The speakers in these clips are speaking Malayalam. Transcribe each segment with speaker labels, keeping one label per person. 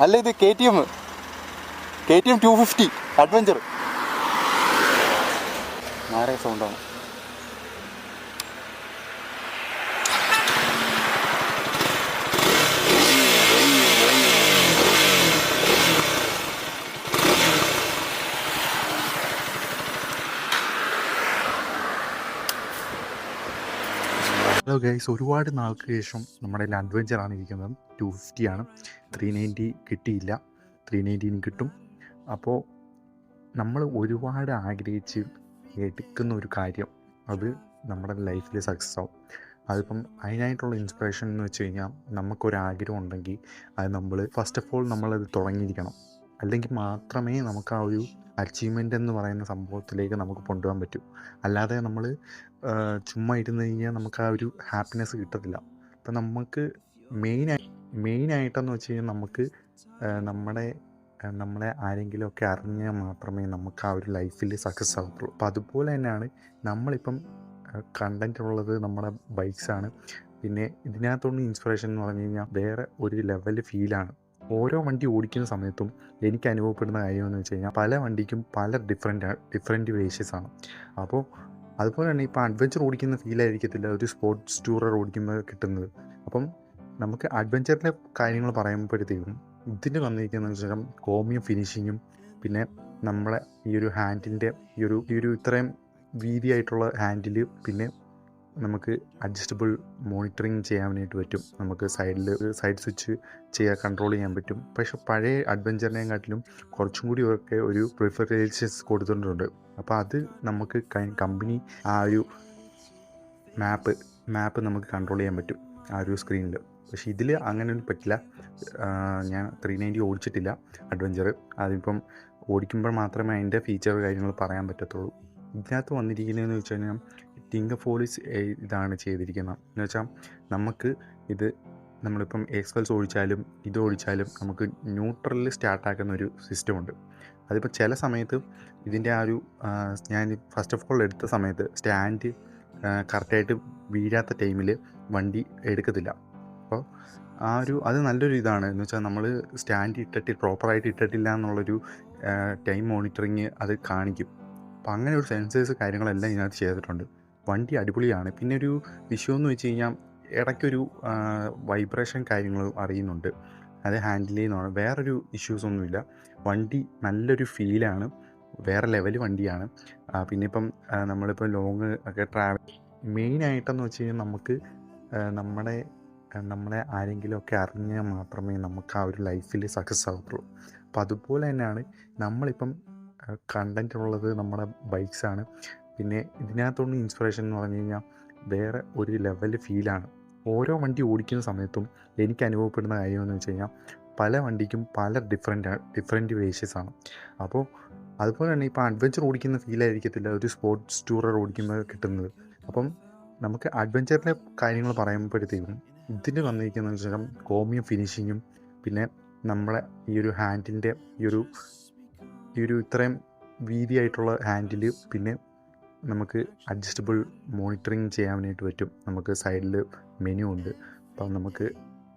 Speaker 1: അല്ല ഇത് K T M K T M two fifty adventure മാറിയ സൗണ്ടാണ്
Speaker 2: ഹലോ ഗൈസ് ഒരുപാട് നാൾക്ക് ശേഷം നമ്മുടെ കയ്യിൽ അഡ്വഞ്ചറാണ് ഇരിക്കുന്നത്. ടു ഫിഫ്റ്റി ആണ്. ത്രീ നയന്റി കിട്ടിയില്ല. ത്രീ നയന്റീന് കിട്ടും. അപ്പോൾ നമ്മൾ ഒരുപാട് ആഗ്രഹിച്ച് എടുക്കുന്ന ഒരു കാര്യം അത് നമ്മുടെ ലൈഫിൽ സക്സസ് ആവും. അതിപ്പം അതിനായിട്ടുള്ള ഇൻസ്പിറേഷൻ എന്ന് വെച്ച് കഴിഞ്ഞാൽ നമുക്കൊരാഗ്രഹം ഉണ്ടെങ്കിൽ അത് നമ്മൾ ഫസ്റ്റ് ഓഫ് ഓൾ നമ്മളത് തുടങ്ങിയിരിക്കണം. അല്ലെങ്കിൽ മാത്രമേ നമുക്ക് ആ ഒരു അച്ചീവ്മെന്റ് എന്ന് പറയുന്ന സംഭവത്തിലേക്ക് നമുക്ക് കൊണ്ടുപോകാൻ പറ്റൂ. അല്ലാതെ നമ്മൾ ചുമ്മാ ഇരുന്ന് കഴിഞ്ഞാൽ നമുക്ക് ആ ഒരു ഹാപ്പിനെസ് കിട്ടത്തില്ല. അപ്പം നമുക്ക് മെയിനായി മെയിനായിട്ടെന്ന് വെച്ച് കഴിഞ്ഞാൽ നമുക്ക് നമ്മുടെ നമ്മളെ ആരെങ്കിലുമൊക്കെ അറിഞ്ഞാൽ മാത്രമേ നമുക്ക് ആ ഒരു ലൈഫിൽ സക്സസ് ആകത്തുള്ളൂ അപ്പോൾ അതുപോലെ തന്നെയാണ് നമ്മളിപ്പം കണ്ടന്റ് ഉള്ളത് നമ്മുടെ ബൈക്സാണ് പിന്നെ ഇതിനകത്തുള്ള ഇൻസ്പിറേഷൻ എന്ന് പറഞ്ഞു കഴിഞ്ഞാൽ വേറെ ഒരു ലെവൽ ഫീലാണ് ഓരോ വണ്ടി ഓടിക്കുന്ന സമയത്തും എനിക്ക് അനുഭവപ്പെടുന്ന കാര്യമെന്ന് വെച്ച് കഴിഞ്ഞാൽ പല വണ്ടിക്കും പല ഡിഫറെന്റ് ഡിഫറെന്റ് വേഷ്യസ് ആണ്. അപ്പോൾ അതുപോലെ തന്നെ ഇപ്പോൾ അഡ്വഞ്ചർ ഓടിക്കുന്ന ഫീൽ ആയിരിക്കത്തില്ല ഒരു സ്പോർട്സ് ടൂറർ ഓടിക്കുമ്പോൾ കിട്ടുന്നത്. അപ്പം നമുക്ക് അഡ്വഞ്ചറിന്റെ കാര്യങ്ങൾ പറയുമ്പോഴത്തേക്കും ഇതിന് വന്നിരിക്കുന്ന വെച്ചാൽ കോമിയും ഫിനിഷിങ്ങും പിന്നെ നമ്മളെ ഈ ഒരു ഹാൻഡിന്റെ ഈ ഒരു ഈ ഒരു ഇത്രയും വീതിയായിട്ടുള്ള ഹാൻഡിൽ പിന്നെ നമുക്ക് അഡ്ജസ്റ്റബിൾ മോണിറ്ററിങ് ചെയ്യാൻ വേണ്ടിയിട്ട് പറ്റും. നമുക്ക് സൈഡിൽ സൈഡ് സ്വിച്ച് ചെയ്യാൻ കൺട്രോൾ ചെയ്യാൻ പറ്റും. പക്ഷേ പഴയ അഡ്വഞ്ചറിനെയും കാട്ടിലും കുറച്ചും കൂടി ഒക്കെ ഒരു പ്രിഫറേഷൻസ് കൊടുത്തിട്ടുണ്ട്. അപ്പോൾ അത് നമുക്ക് കമ്പനി ആ ഒരു മാപ്പ് മാപ്പ് നമുക്ക് കൺട്രോൾ ചെയ്യാൻ പറ്റും ആ ഒരു സ്ക്രീനിൽ പക്ഷേ ഇതിൽ അങ്ങനെയൊന്നും പറ്റില്ല. ഞാൻ ത്രീ നയന്റി ഓടിച്ചിട്ടില്ല അഡ്വഞ്ചർ അതിപ്പം ഓടിക്കുമ്പോൾ മാത്രമേ അതിന്റെ ഫീച്ചർ കാര്യങ്ങൾ പറയാൻ പറ്റത്തുള്ളൂ. ഇതിനകത്ത് വന്നിരിക്കുന്നതെന്ന് വെച്ച് കഴിഞ്ഞാൽ ടിങ്ക ഫോളിസ് ഇതാണ് ചെയ്തിരിക്കുന്നത്. എന്ന് വെച്ചാൽ നമുക്ക് ഇത് നമ്മളിപ്പം എക്സ്പെൽസ് ഓടിച്ചാലും ഇത് ഓടിച്ചാലും നമുക്ക് ന്യൂട്രലിൽ സ്റ്റാർട്ടാക്കുന്ന ഒരു സിസ്റ്റമുണ്ട് അതിപ്പോൾ ചില സമയത്ത് ഇതിന്റെ ആ ഒരു ഞാൻ ഫസ്റ്റ് ഓഫ് ഓൾ എടുത്ത സമയത്ത് സ്റ്റാൻഡ് കറക്റ്റായിട്ട് വീഴാത്ത ടൈമിൽ വണ്ടി എടുക്കത്തില്ല. അപ്പോൾ ആ ഒരു അത് നല്ലൊരു ഇതാണ്. എന്ന് വെച്ചാൽ നമ്മൾ സ്റ്റാൻഡ് ഇട്ടിട്ട് പ്രോപ്പറായിട്ട് ഇട്ടിട്ടില്ല എന്നുള്ളൊരു ടൈം മോണിറ്ററിങ് അത് കാണിക്കും. അപ്പോൾ അങ്ങനെ ഒരു സെൻസേഴ്സ് കാര്യങ്ങളെല്ലാം ഇതിനകത്ത് ചെയ്തിട്ടുണ്ട്. വണ്ടി അടിപൊളിയാണ്. പിന്നെ ഒരു വിഷയം എന്ന് വെച്ച് കഴിഞ്ഞാൽ ഇടയ്ക്കൊരു വൈബ്രേഷൻ കാര്യങ്ങൾ അറിയുന്നുണ്ട്. അത് ഹാൻഡിൽ ചെയ്യുന്നതാണ്. വേറൊരു ഇഷ്യൂസ് ഒന്നുമില്ല. വണ്ടി നല്ലൊരു ഫീലാണ് വേറെ ലെവൽ വണ്ടിയാണ്. പിന്നെ ഇപ്പം നമ്മളിപ്പോൾ ലോങ് ഒക്കെ ട്രാവൽ മെയിനായിട്ടെന്ന് വെച്ച് കഴിഞ്ഞാൽ നമുക്ക് നമ്മുടെ നമ്മളെ ആരെങ്കിലുമൊക്കെ അറിഞ്ഞാൽ മാത്രമേ നമുക്ക് ആ ഒരു ലൈഫിൽ സക്സസ് ആകത്തുള്ളൂ അപ്പോൾ അതുപോലെ തന്നെയാണ് നമ്മളിപ്പം കണ്ടന്റ് ഉള്ളത് നമ്മുടെ ബൈക്സാണ് പിന്നെ ഇതിനകത്തുള്ള ഇൻസ്പിറേഷൻ എന്ന് പറഞ്ഞു കഴിഞ്ഞാൽ വേറെ ഒരു ലെവൽ ഫീലാണ് ഓരോ വണ്ടി ഓടിക്കുന്ന സമയത്തും എനിക്ക് അനുഭവപ്പെടുന്ന കാര്യമെന്ന് വെച്ച് കഴിഞ്ഞാൽ പല വണ്ടിക്കും പല ഡിഫറെന്റ് ഡിഫറെന്റ് വേഷ്യസ് ആണ്. അപ്പോൾ അതുപോലെ തന്നെ ഇപ്പോൾ അഡ്വഞ്ചർ ഓടിക്കുന്ന ഫീൽ ആയിരിക്കത്തില്ല ഒരു സ്പോർട്സ് ടൂറർ ഓടിക്കുമ്പോൾ കിട്ടുന്നത്. അപ്പം നമുക്ക് അഡ്വഞ്ചറിന്റെ കാര്യങ്ങൾ പറയുമ്പോഴത്തേക്കും ഇതിന് വന്നിരിക്കുന്ന വെച്ചാൽ കോമിയും ഫിനിഷിങ്ങും പിന്നെ നമ്മളെ ഈ ഒരു ഹാൻഡിന്റെ ഈ ഒരു ഈ ഒരു ഇത്രയും വീതിയായിട്ടുള്ള ഹാൻഡിൽ പിന്നെ നമുക്ക് അഡ്ജസ്റ്റബിൾ മോണിറ്ററിങ് ചെയ്യാൻ വേണ്ടിയിട്ട് പറ്റും. നമുക്ക് സൈഡിൽ മെനു ഉണ്ട്. അപ്പം നമുക്ക്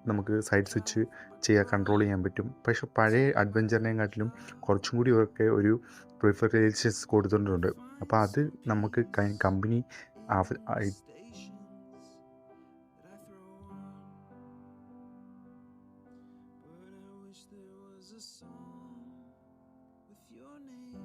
Speaker 2: നമുക്ക് സൈഡ് സ്വിച്ച് ചെയ്യാൻ കൺട്രോൾ ചെയ്യാൻ പറ്റും. പക്ഷേ പഴയ അഡ്വഞ്ചറിനെയും കാട്ടിലും കുറച്ചും കൂടി ഒക്കെ ഒരു പ്രിഫറേഷൻസ് കൊടുത്തിട്ടുണ്ട്. അപ്പോൾ അത് നമുക്ക് company
Speaker 3: your name.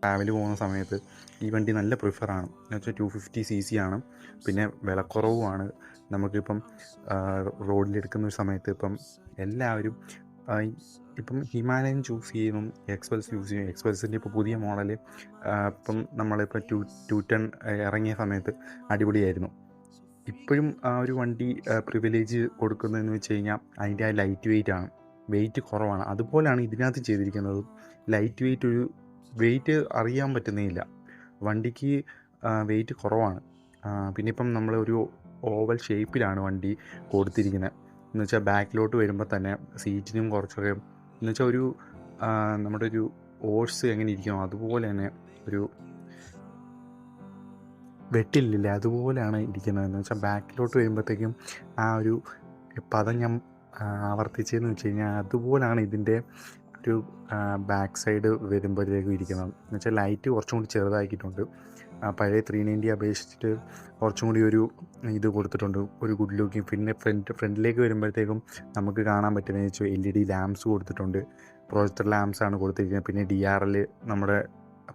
Speaker 2: Travel പോകുന്ന സമയത്ത് ഈ വണ്ടി നല്ല പ്രിഫറാണ് എന്ന് വെച്ചാൽ ടു ഫിഫ്റ്റി സി സി ആണ്. പിന്നെ വിലക്കുറവുമാണ്. നമുക്കിപ്പം റോഡിലെടുക്കുന്ന ഒരു സമയത്ത് ഇപ്പം എല്ലാവരും ഇപ്പം ഹിമാലയൻ ചൂസ് ചെയ്യുന്നു എക്സ്പെൽസ് യൂസ് ചെയ്യും എക്സ്പെൽസിന്റെ ഇപ്പോൾ പുതിയ മോഡൽ ഇപ്പം നമ്മളിപ്പോൾ ടു ടു ടെൻ ഇറങ്ങിയ സമയത്ത് അടിപൊളിയായിരുന്നു. ഇപ്പോഴും ആ ഒരു വണ്ടി പ്രിവിലേജ് കൊടുക്കുന്നതെന്ന് വെച്ച് കഴിഞ്ഞാൽ അതിന്റെ ആ ലൈറ്റ് വെയിറ്റ് ആണ്. വെയിറ്റ് കുറവാണ്. അതുപോലെയാണ് ഇതിനകത്ത് ചെയ്തിരിക്കുന്നത്. ലൈറ്റ് വെയിറ്റ് ഒരു വെയിറ്റ് അറിയാൻ പറ്റുന്നേയില്ല. വണ്ടിക്ക് വെയിറ്റ് കുറവാണ്. പിന്നെ ഇപ്പം നമ്മൾ ഒരു ഓവൽ ഷേപ്പിലാണ് വണ്ടി കൊടുത്തിരിക്കുന്നത് എന്ന് വെച്ചാൽ ബാക്കിലോട്ട് വരുമ്പോൾ തന്നെ സീറ്റിനും കുറച്ചൊക്കെ എന്ന് വെച്ചാൽ ഒരു നമ്മുടെ ഒരു ഓഴ്സ് എങ്ങനെ ഇരിക്കണം അതുപോലെ തന്നെ ഒരു വെട്ടില്ലേ അതുപോലെയാണ് ഇരിക്കുന്നത്. എന്ന് വെച്ചാൽ ബാക്കിലോട്ട് വരുമ്പോഴത്തേക്കും ആ ഒരു പദം ഞാൻ ആവർത്തിച്ചതെന്ന് വെച്ച് കഴിഞ്ഞാൽ അതുപോലാണ് ഇതിന്റെ ഒരു ബാക്ക് സൈഡ് വരുമ്പോഴത്തേക്കും ഇരിക്കുന്നത് എന്ന് വെച്ചാൽ ലൈറ്റ് കുറച്ചും കൂടി ചെറുതാക്കിയിട്ടുണ്ട്. പഴയ ത്രീ നയന്റി അപേക്ഷിച്ചിട്ട് കുറച്ചും കൂടി ഒരു ഇത് കൊടുത്തിട്ടുണ്ട്. ഒരു ഗുഡ് ലുക്കിങ് പിന്നെ ഫ്രണ്ട് ഫ്രണ്ടിലേക്ക് വരുമ്പോഴത്തേക്കും നമുക്ക് കാണാൻ പറ്റുന്നതെന്ന് വെച്ചാൽ എൽ ഇ ഡി ലാംപ്സ് കൊടുത്തിട്ടുണ്ട്. പ്രൊജക്ടർ ലാംപ്സ് ആണ് കൊടുത്തിരിക്കുന്നത്. പിന്നെ ഡി ആർ എൽ നമ്മുടെ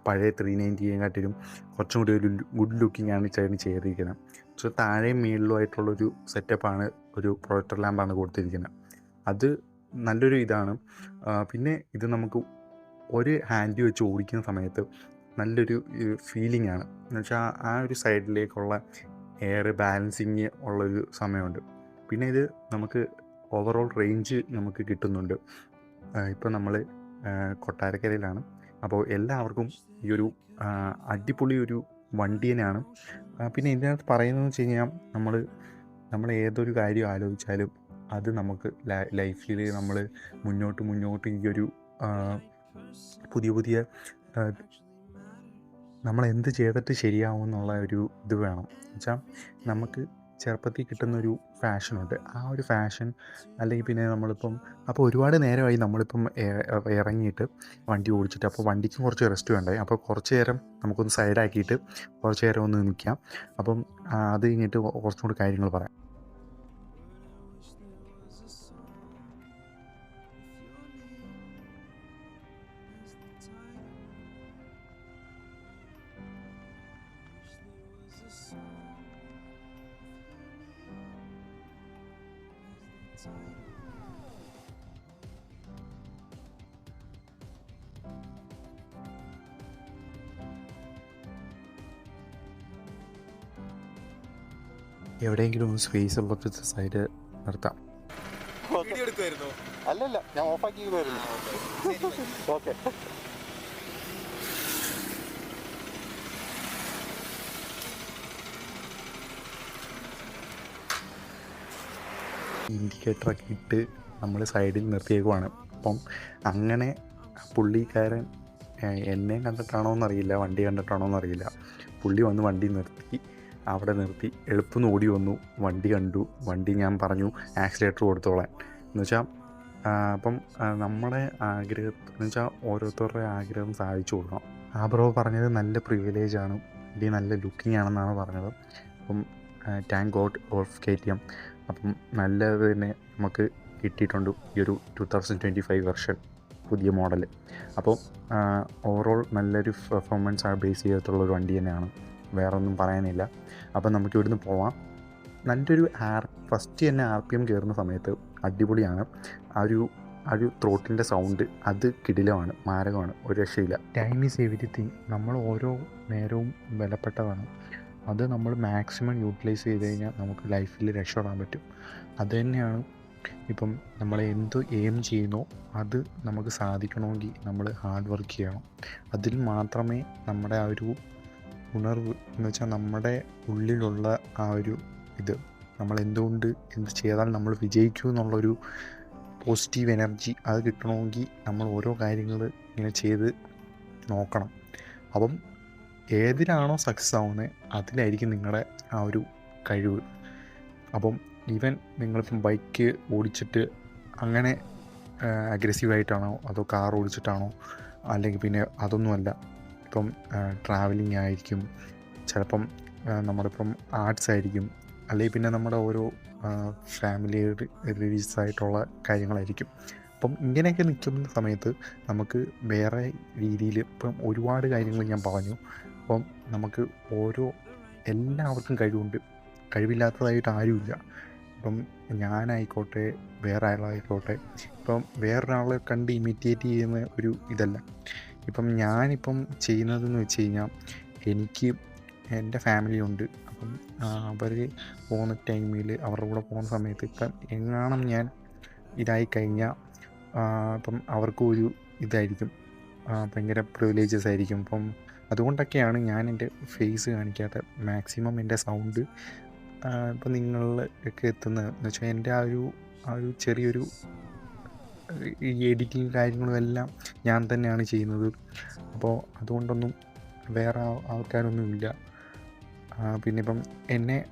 Speaker 2: പഴയ ത്രീ നയന്റിയെക്കാട്ടിലും കുറച്ചും കൂടി ഒരു ഗുഡ് ലുക്കിംഗ് ആണ് ചേർന്ന് ചെയ്തിരിക്കുന്നത്. സോ താഴെയും മേളിലുമായിട്ടുള്ളൊരു സെറ്റപ്പാണ് ഒരു പ്രൊജക്ടർ ലാമ്പാണ് കൊടുത്തിരിക്കുന്നത്. അത് നല്ലൊരു ഇതാണ്. പിന്നെ ഇത് നമുക്ക് ഒരു ഹാൻഡ് വെച്ച് ഓടിക്കുന്ന സമയത്ത് നല്ലൊരു ഫീലിംഗ് ആണ്. എന്നുവെച്ചാൽ ആ ഒരു സൈഡിലേക്കുള്ള എയർ ബാലൻസിങ് ഉള്ളൊരു സമയമുണ്ട്. പിന്നെ ഇത് നമുക്ക് ഓവറോൾ റേഞ്ച് നമുക്ക് കിട്ടുന്നുണ്ട്. ഇപ്പോൾ നമ്മൾ കൊട്ടാരക്കരയിലാണ്. അപ്പോൾ എല്ലാവർക്കും ഈ ഒരു അടിപൊളി ഒരു വണ്ടി തന്നെയാണ് പിന്നെ ഇതിനകത്ത് പറയുന്നതെന്ന് വെച്ച് കഴിഞ്ഞാൽ നമ്മൾ നമ്മൾ ഏതൊരു കാര്യം ആലോചിച്ചാലും അത് നമുക്ക് ലൈഫിൽ നമ്മൾ മുന്നോട്ട് മുന്നോട്ട് ഈ ഒരു പുതിയ പുതിയ നമ്മൾ എന്ത് ചെയ്തിട്ട് ശരിയാവും എന്നുള്ള ഒരു ഇത് വേണം. വെച്ചാൽ നമുക്ക് ചെറുപ്പത്തിൽ കിട്ടുന്നൊരു ഫാഷനുണ്ട്. ആ ഒരു ഫാഷൻ അല്ലെങ്കിൽ പിന്നെ നമ്മളിപ്പം അപ്പോൾ ഒരുപാട് നേരമായി നമ്മളിപ്പം ഇറങ്ങിയിട്ട് വണ്ടി ഓടിച്ചിട്ട് അപ്പോൾ വണ്ടിക്ക് കുറച്ച് റെസ്റ്റ് വേണ്ടേ അപ്പോൾ കുറച്ച് നേരം നമുക്കൊന്ന് സൈഡാക്കിയിട്ട് കുറച്ച് നേരം ഒന്ന് നിൽക്കാം. അപ്പം അത് കഴിഞ്ഞിട്ട് കുറച്ചും കൂടി കാര്യങ്ങൾ പറയാം. എവിടെയെങ്കിലും ഒന്ന് സ്പേസ് ഉള്ളൊരു സൈഡ് നിർത്താം.
Speaker 1: വീഡിയോ എടുക്കുമായിരുന്നു അല്ലല്ല ഞാൻ ഓഫാക്കി ഓക്കെ.
Speaker 2: ഇൻഡിക്കേറ്ററൊക്കെ ഇട്ട് നമ്മൾ സൈഡിൽ നിർത്തിയേക്കുവാണ്. അപ്പം അങ്ങനെ പുള്ളിക്കാരൻ എന്നെ കണ്ടിട്ടാണോ എന്നറിയില്ല വണ്ടി കണ്ടിട്ടാണോ എന്നറിയില്ല. പുള്ളി വന്ന് വണ്ടി നിർത്തി. അവിടെ നിർത്തി. എളുപ്പം ഓടി വന്നു. വണ്ടി കണ്ടു. വണ്ടി ഞാൻ പറഞ്ഞു ആക്സിലേറ്റർ കൊടുത്തോളാൻ. എന്ന് വെച്ചാൽ അപ്പം നമ്മുടെ ആഗ്രഹം എന്ന് വെച്ചാൽ ഓരോരുത്തരുടെ ആഗ്രഹം സാധിച്ചു കൊടുക്കണം. ആ ബ്രോ പറഞ്ഞത് നല്ല പ്രിവിലേജ് ആണ്. വണ്ടി നല്ല ലുക്കിംഗ് ആണെന്നാണ് പറഞ്ഞത്. അപ്പം thank god of K T M അപ്പം നല്ലത് തന്നെ നമുക്ക് കിട്ടിയിട്ടുണ്ട് ഈ ഒരു two thousand twenty five version പുതിയ മോഡൽ അപ്പോൾ ഓവറോൾ നല്ലൊരു പെർഫോമൻസ് ബേസ് ചെയ്തിട്ടുള്ള ഒരു വണ്ടി തന്നെയാണ്. വേറെ ഒന്നും പറയാനില്ല. അപ്പം നമുക്ക് ഇവിടുന്ന് പോവാം. നല്ലൊരു ആർ ഫസ്റ്റ് തന്നെ ആർ പി എം കയറുന്ന സമയത്ത് അടിപൊളിയാണ്. ആ ഒരു ആ ഒരു ത്രോട്ടിന്റെ സൗണ്ട് അത് കിടിലമാണ് മാരകമാണ് ഒരു രക്ഷയില്ല. ടൈം ഈസ് എവരിത്തിങ് നമ്മൾ ഓരോ നേരവും വിലപ്പെട്ടതാണ് അത് നമ്മൾ മാക്സിമം യൂട്ടിലൈസ് ചെയ്ത് കഴിഞ്ഞാൽ നമുക്ക് ലൈഫിൽ രക്ഷപ്പെടാൻ പറ്റും. അത് തന്നെയാണ് ഇപ്പം നമ്മൾ എന്ത് എയിം ചെയ്യുന്നോ അത് നമുക്ക് സാധിക്കണമെങ്കിൽ നമ്മൾ ഹാർഡ് വർക്ക് ചെയ്യണം. അതിൽ മാത്രമേ നമ്മുടെ ആ ഒരു ഉണർവ് എന്ന് വെച്ചാൽ നമ്മുടെ ഉള്ളിലുള്ള ആ ഒരു ഇത്. നമ്മൾ എന്തുകൊണ്ട് എന്ത് ചെയ്താൽ നമ്മൾ വിജയിക്കൂ എന്നുള്ളൊരു പോസിറ്റീവ് എനർജി അത് കിട്ടണമെങ്കിൽ നമ്മൾ ഓരോ കാര്യങ്ങൾ ഇങ്ങനെ ചെയ്ത് നോക്കണം. അപ്പം ഏതിലാണോ സക്സസ് ആവുന്നത് അതിലായിരിക്കും നിങ്ങളുടെ ആ ഒരു കഴിവ്. അപ്പം ഈവൻ നിങ്ങളിപ്പം ബൈക്ക് ഓടിച്ചിട്ട് അങ്ങനെ അഗ്രസീവായിട്ടാണോ അതോ കാർ ഓടിച്ചിട്ടാണോ അല്ലെങ്കിൽ പിന്നെ അതൊന്നുമല്ല ഇപ്പം ട്രാവലിംഗ് ആയിരിക്കും. ചിലപ്പം നമ്മളിപ്പം ആർട്സ് ആയിരിക്കും. അല്ലെങ്കിൽ പിന്നെ നമ്മുടെ ഓരോ ഫാമിലി റിലീസ് ആയിട്ടുള്ള കാര്യങ്ങളായിരിക്കും. അപ്പം ഇങ്ങനെയൊക്കെ നിൽക്കുന്ന സമയത്ത് നമുക്ക് വേറെ രീതിയിൽ ഇപ്പം ഒരുപാട് കാര്യങ്ങൾ ഞാൻ പറഞ്ഞു. അപ്പം നമുക്ക് ഓരോ എല്ലാവർക്കും കഴിവുണ്ട്. കഴിവില്ലാത്തതായിട്ട് ആരുമില്ല. ഇപ്പം ഞാനായിക്കോട്ടെ വേറെ ആളായിക്കോട്ടെ ഇപ്പം വേറൊരാളെ കണ്ട് ഇമിറ്റേറ്റ് ചെയ്യുന്ന ഒരു ഇതല്ല. ഇപ്പം ഞാനിപ്പം ചെയ്യുന്നതെന്ന് വെച്ച് കഴിഞ്ഞാൽ എനിക്ക് എന്റെ ഫാമിലി ഉണ്ട് അപ്പം അവർ പോകുന്ന ടൈമിൽ അവരുടെ കൂടെ പോകുന്ന സമയത്ത് ഇപ്പം എങ്ങാണം ഞാൻ ഇതായി കഴിഞ്ഞാൽ ഇപ്പം അവർക്കും ഒരു ഇതായിരിക്കും. ഭയങ്കര പ്രിവിലേജസ് ആയിരിക്കും. അപ്പം അതുകൊണ്ടൊക്കെയാണ് ഞാൻ എന്റെ ഫേസ് കാണിക്കാത്ത മാക്സിമം എന്റെ സൗണ്ട് ഇപ്പം നിങ്ങളിലൊക്കെ എത്തുന്നത്. എന്ന് വെച്ചാൽ എന്റെ ആ ഒരു ആ ഒരു ചെറിയൊരു ഈ എഡിറ്റിങ് കാര്യങ്ങളും എല്ലാം ഞാൻ തന്നെയാണ് ചെയ്യുന്നത്. അപ്പോൾ അതുകൊണ്ടൊന്നും വേറെ ആൾക്കാരൊന്നുമില്ല. പിന്നെ ഇപ്പം എന്നെ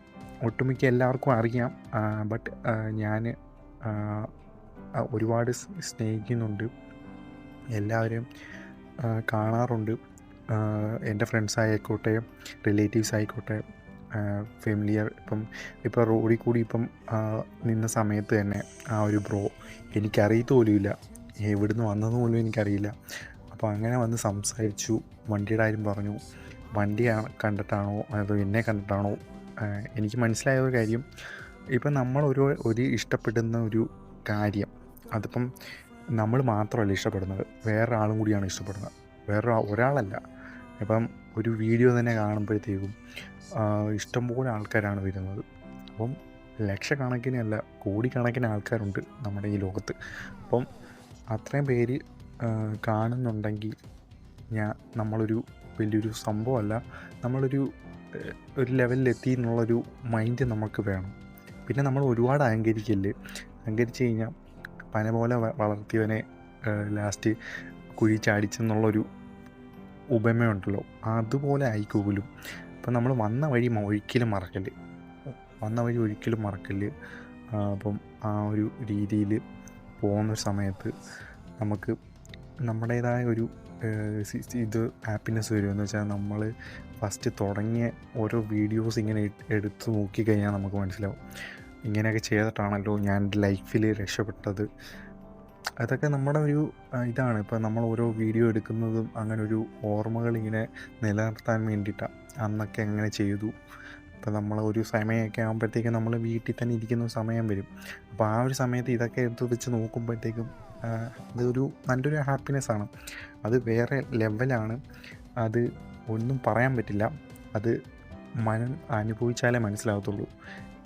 Speaker 2: ഒട്ടുമിക്ക എല്ലാവർക്കും അറിയാം. ബട്ട് ഞാൻ ഒരുപാട് സ്നേഹിക്കുന്നുണ്ട്. എല്ലാവരും കാണാറുണ്ട്. എന്റെ ഫ്രണ്ട്സ് ആയിക്കോട്ടെ റിലേറ്റീവ്സ് ആയിക്കോട്ടെ ഫെമിലിയർ ഇപ്പം ഇപ്പോൾ റോഡിൽ കൂടി ഇപ്പം നിന്ന സമയത്ത് തന്നെ ആ ഒരു ബ്രോ എനിക്കറിയത്ത് പോലുമില്ല. എവിടുന്ന് വന്നതെന്ന് പോലും എനിക്കറിയില്ല. അപ്പോൾ അങ്ങനെ വന്ന് സംസാരിച്ചു. വണ്ടിയുടെ കാര്യം പറഞ്ഞു. വണ്ടി കണ്ടിട്ടാണോ? അതോ എന്നെ കണ്ടിട്ടാണോ? എനിക്ക് മനസ്സിലായ ഒരു കാര്യം. ഇപ്പം നമ്മൾ ഒരു ഒരു ഇഷ്ടപ്പെടുന്ന ഒരു കാര്യം. അതിപ്പം നമ്മൾ മാത്രമല്ല ഇഷ്ടപ്പെടുന്നത്. വേറെ ആളും കൂടിയാണ് ഇഷ്ടപ്പെടുന്നത്. വേറെ ഒരാളല്ല. ഇപ്പം ഒരു വീഡിയോ തന്നെ കാണുമ്പോഴത്തേക്കും ഇഷ്ടംപോലെ ആൾക്കാരാണ് വരുന്നത്. അപ്പം ലക്ഷക്കണക്കിനല്ല കോടിക്കണക്കിന് ആൾക്കാരുണ്ട് നമ്മുടെ ഈ ലോകത്ത്. അപ്പം അത്രയും പേര് കാണുന്നുണ്ടെങ്കിൽ ഞാൻ നമ്മളൊരു വലിയൊരു സംഭവമല്ല നമ്മളൊരു ഒരു ലെവലിലെത്തി എന്നുള്ളൊരു മൈൻഡ് നമുക്ക് വേണം. പിന്നെ നമ്മൾ ഒരുപാട് അഹങ്കരിക്കൽ അഹങ്കരിച്ച് കഴിഞ്ഞാൽ പന പോലെ വ- വളർത്തിയവനെ ലാസ്റ്റ് കുഴി ചാടിച്ചെന്നുള്ളൊരു ഉപമയുണ്ടല്ലോ. അതുപോലെ ആയിക്കോലും അപ്പം നമ്മൾ വന്ന വഴി ഒരിക്കലും മറക്കൽ. വന്ന വഴി ഒരിക്കലും മറക്കൽ. അപ്പം ആ ഒരു രീതിയിൽ പോകുന്ന സമയത്ത് നമുക്ക് നമ്മുടേതായ ഒരു ഇത് ഹാപ്പിനെസ് വരും. എന്ന് വെച്ചാൽ നമ്മൾ ഫസ്റ്റ് തുടങ്ങിയ ഓരോ വീഡിയോസ് ഇങ്ങനെ എട്- എടുത്ത് നോക്കിക്കഴിഞ്ഞാൽ നമുക്ക് മനസ്സിലാവും. ഇങ്ങനെയൊക്കെ ചെയ്തിട്ടാണല്ലോ ഞാൻ ലൈഫിൽ രക്ഷപ്പെട്ടത്. അതൊക്കെ നമ്മുടെ ഒരു ഇതാണ്. ഇപ്പം നമ്മൾ ഓരോ വീഡിയോ എടുക്കുന്നതും അങ്ങനെ ഒരു ഓർമ്മകൾ ഇങ്ങനെ നിലനിർത്താൻ വേണ്ടിയിട്ടാണ് അന്നൊക്കെ എങ്ങനെ ചെയ്തു. ഇപ്പം നമ്മൾ ഒരു സമയമൊക്കെ ആകുമ്പോഴത്തേക്കും നമ്മൾ വീട്ടിൽ തന്നെ ഇരിക്കുന്ന സമയം വരും. അപ്പോൾ ആ ഒരു സമയത്ത് ഇതൊക്കെ എടുത്ത് വെച്ച് നോക്കുമ്പോഴത്തേക്കും ഇതൊരു നല്ലൊരു ഹാപ്പിനെസ് ആണ്. അത് വേറെ ലെവലാണ് അത് ഒന്നും പറയാൻ പറ്റില്ല. അത് മനം അനുഭവിച്ചാലേ മനസ്സിലാകത്തുള്ളൂ.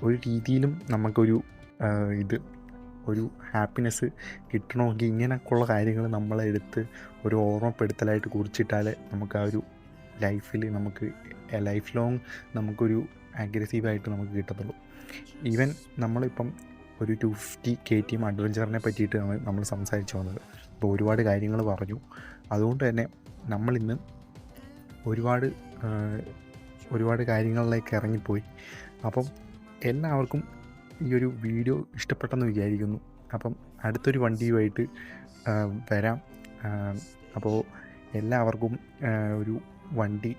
Speaker 2: ഒരു രീതിയിലും നമുക്കൊരു ഇത് ഒരു ഹാപ്പിനെസ് കിട്ടണമെങ്കിൽ ഇങ്ങനെയൊക്കെയുള്ള കാര്യങ്ങൾ നമ്മളെടുത്ത് ഒരു ഓർമ്മപ്പെടുത്തലായിട്ട് കുറിച്ചിട്ടാൽ നമുക്ക് ആ ഒരു ലൈഫിൽ നമുക്ക് ലൈഫ് ലോങ് നമുക്കൊരു അഗ്രസീവായിട്ട് നമുക്ക് കിട്ടത്തുള്ളൂ. ഈവൻ നമ്മളിപ്പം ഒരു two fifty K T M അഡ്വഞ്ചറിനെ പറ്റിയിട്ടാണ് നമ്മൾ സംസാരിച്ചു വന്നത്. അപ്പോൾ ഒരുപാട് കാര്യങ്ങൾ പറഞ്ഞു. അതുകൊണ്ട് തന്നെ നമ്മളിന്ന് ഒരുപാട് ഒരുപാട് കാര്യങ്ങളിലേക്ക് ഇറങ്ങിപ്പോയി. അപ്പം എല്ലാവർക്കും ഈ ഒരു വീഡിയോ ഇഷ്ടപ്പെട്ടെന്ന് വിചാരിക്കുന്നു. അപ്പം അടുത്തൊരു വണ്ടിയുമായിട്ട് വരാം. അപ്പോൾ എല്ലാവർക്കും ഒരു വണ്ടി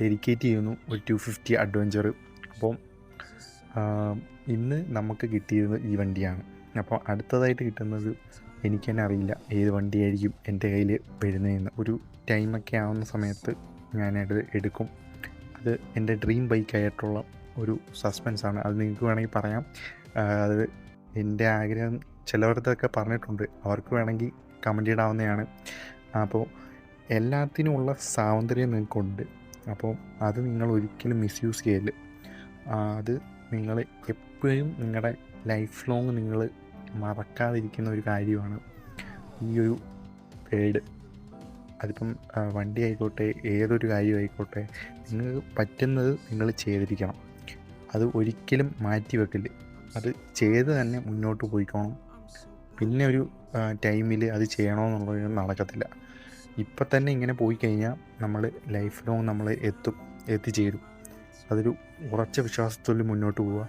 Speaker 2: ഡെഡിക്കേറ്റ് ചെയ്യുന്നു. ഒരു ടു ഫിഫ്റ്റി അഡ്വഞ്ചർ. അപ്പം ഇന്ന് നമുക്ക് കിട്ടിയത് ഈ വണ്ടിയാണ്. അപ്പോൾ അടുത്തതായിട്ട് കിട്ടുന്നത് എനിക്ക് തന്നെ അറിയില്ല. ഏത് വണ്ടിയായിരിക്കും എന്റെ കയ്യിൽ വരുന്നതെന്ന്. ഒരു ടൈമൊക്കെ ആവുന്ന സമയത്ത് ഞാനത് എടുക്കും. അത് എന്റെ ഡ്രീം ബൈക്കായിട്ടുള്ള ഒരു സസ്പെൻസാണ് അത് നിങ്ങൾക്ക് വേണമെങ്കിൽ പറയാം. അത് എന്റെ ആഗ്രഹം ചിലവരത്തൊക്കെ പറഞ്ഞിട്ടുണ്ട്. അവർക്ക് വേണമെങ്കിൽ കമന്റ് ഇടാവുന്നതാണ്. അപ്പോൾ എല്ലാത്തിനുമുള്ള സ്വാതന്ത്ര്യം നിങ്ങൾക്കുണ്ട്. അപ്പോൾ അത് നിങ്ങൾ ഒരിക്കലും മിസ്യൂസ് ചെയ്യൽ അത് നിങ്ങൾ എപ്പോഴും നിങ്ങളുടെ ലൈഫ് ലോങ് നിങ്ങൾ മറക്കാതിരിക്കുന്ന ഒരു കാര്യമാണ് ഈ ഒരു പേഡ് അതിപ്പം വണ്ടി ആയിക്കോട്ടെ ഏതൊരു കാര്യമായിക്കോട്ടെ നിങ്ങൾക്ക് പറ്റുന്നത് നിങ്ങൾ ചെയ്തിരിക്കണം. അത് ഒരിക്കലും മാറ്റി വെക്കില്ല അത് ചെയ്ത് തന്നെ മുന്നോട്ട് പോയിക്കോണം. പിന്നെ ഒരു ടൈമിൽ അത് ചെയ്യണമെന്നുള്ളത് നടക്കത്തില്ല. ഇപ്പം തന്നെ ഇങ്ങനെ പോയി കഴിഞ്ഞാൽ നമ്മൾ ലൈഫ് ലോങ് നമ്മൾ എത്തും എത്തിച്ചേരും. അതൊരു ഉറച്ച വിശ്വാസത്തിൽ മുന്നോട്ട് പോവുക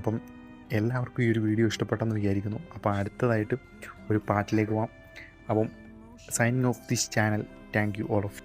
Speaker 2: അപ്പം എല്ലാവർക്കും ഈ ഒരു വീഡിയോ ഇഷ്ടപ്പെട്ടെന്ന് വിചാരിക്കുന്നു. അപ്പോൾ അടുത്തതായിട്ട് ഒരു പാട്ടിലേക്ക് പോവാം. അപ്പം signing off this channel thank you all of